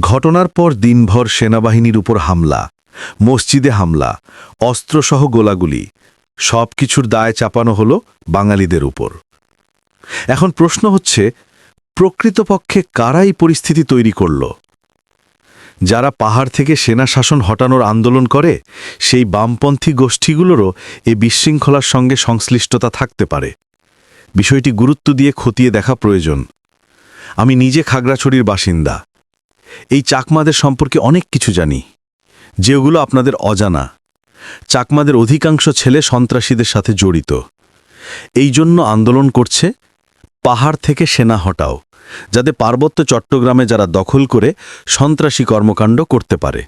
ঘটনার পর দিনভর সেনাবাহিনীর উপর হামলা, মসজিদে হামলা, অস্ত্রসহ গোলাগুলি সব কিছুর দায় চাপানো হল বাঙালিদের উপর। এখন প্রশ্ন হচ্ছে, প্রকৃতপক্ষে কারাই পরিস্থিতি তৈরি করল? যারা পাহাড় থেকে সেনা শাসন হটানোর আন্দোলন করে, সেই বামপন্থী গোষ্ঠীগুলোরও এ বিশৃঙ্খলার সঙ্গে সংশ্লিষ্টতা থাকতে পারে। বিষয়টি গুরুত্ব দিয়ে খতিয়ে দেখা প্রয়োজন। আমি নিজে খাগড়াছড়ির বাসিন্দা। এই চাকমাদের সম্পর্কে অনেক কিছু জানি, যেগুলো আপনাদের অজানা। চাকমাদের অধিকাংশ ছেলে সন্ত্রাসীদের সাথে জড়িত। এই জন্য আন্দোলন করছে পাহাড় থেকে সেনা হটাও, যাতে পার্বত্য চট্টগ্রামে যারা দখল করে সন্ত্রাসী কর্মকাণ্ড করতে পারে।